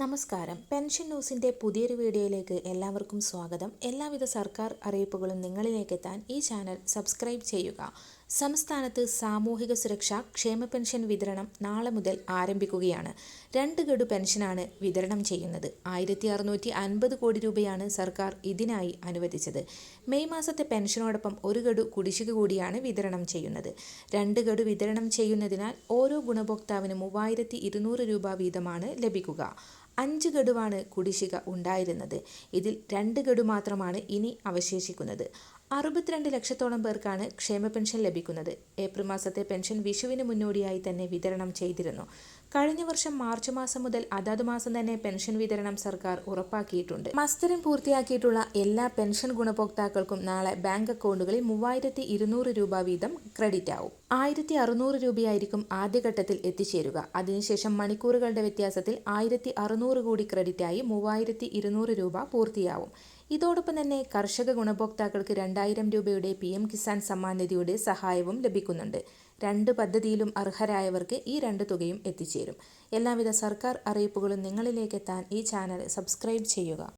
നമസ്കാരം. പെൻഷൻ ന്യൂസിന്റെ പുതിയൊരു വീഡിയോയിലേക്ക് എല്ലാവർക്കും സ്വാഗതം. എല്ലാവിധ സർക്കാർ അറിയിപ്പുകളും നിങ്ങളിലേക്ക് എത്താൻ ഈ ചാനൽ സബ്സ്ക്രൈബ് ചെയ്യുക. സംസ്ഥാനത്ത് സാമൂഹിക സുരക്ഷ ക്ഷേമ പെൻഷൻ വിതരണം നാളെ മുതൽ ആരംഭിക്കുകയാണ്. രണ്ട് ഗഡു പെൻഷനാണ് വിതരണം ചെയ്യുന്നത്. ആയിരത്തി അറുന്നൂറ്റി അൻപത് കോടി രൂപയാണ് സർക്കാർ ഇതിനായി അനുവദിച്ചത്. മെയ് മാസത്തെ പെൻഷനോടൊപ്പം ഒരു ഗഡു കുടിശ്ശിക കൂടിയാണ് വിതരണം ചെയ്യുന്നത്. രണ്ട് ഗഡു വിതരണം ചെയ്യുന്നതിനാൽ ഓരോ ഗുണഭോക്താവിനും മൂവായിരത്തി രൂപ വീതമാണ് ലഭിക്കുക. അഞ്ച് ഗഡുവാണ് കുടിശ്ശിക ഉണ്ടായിരുന്നത്. ഇതിൽ രണ്ട് ഗഡു മാത്രമാണ് ഇനി അവശേഷിക്കുന്നത്. അറുപത്തിരണ്ട് ലക്ഷത്തോളം പേർക്കാണ് ക്ഷേമ പെൻഷൻ ലഭിക്കുന്നത്. ഏപ്രിൽ മാസത്തെ പെൻഷൻ വിഷുവിന് മുന്നോടിയായി തന്നെ വിതരണം ചെയ്തിരുന്നു. കഴിഞ്ഞ വർഷം മാർച്ച് മാസം മുതൽ അതാത് മാസം തന്നെ പെൻഷൻ വിതരണം സർക്കാർ ഉറപ്പാക്കിയിട്ടുണ്ട്. മസ്തരം പൂർത്തിയാക്കിയിട്ടുള്ള എല്ലാ പെൻഷൻ ഗുണഭോക്താക്കൾക്കും നാളെ ബാങ്ക് അക്കൗണ്ടുകളിൽ മൂവായിരത്തി ഇരുന്നൂറ് രൂപ വീതം ക്രെഡിറ്റ് ആവും. ആയിരത്തി അറുന്നൂറ് രൂപയായിരിക്കും ആദ്യഘട്ടത്തിൽ എത്തിച്ചേരുക. അതിനുശേഷം മണിക്കൂറുകളുടെ വ്യത്യാസത്തിൽ ആയിരത്തി അറുന്നൂറ് കൂടി ക്രെഡിറ്റായി മൂവായിരത്തി ഇരുന്നൂറ് രൂപ പൂർത്തിയാവും. ഇതോടൊപ്പം തന്നെ കർഷക ഗുണഭോക്താക്കൾക്ക് രണ്ടായിരം രൂപയുടെ പി എം കിസാൻ സമ്മാൻ നിധിയുടെ സഹായവും ലഭിക്കുന്നുണ്ട്. രണ്ട് പദ്ധതിയിലും അർഹരായവർക്ക് ഈ രണ്ട് തുകയും എത്തിച്ചേരും. എല്ലാവിധ സർക്കാർ അറിയിപ്പുകളും നിങ്ങളിലേക്ക് എത്താൻ ഈ ചാനൽ സബ്സ്ക്രൈബ് ചെയ്യുക.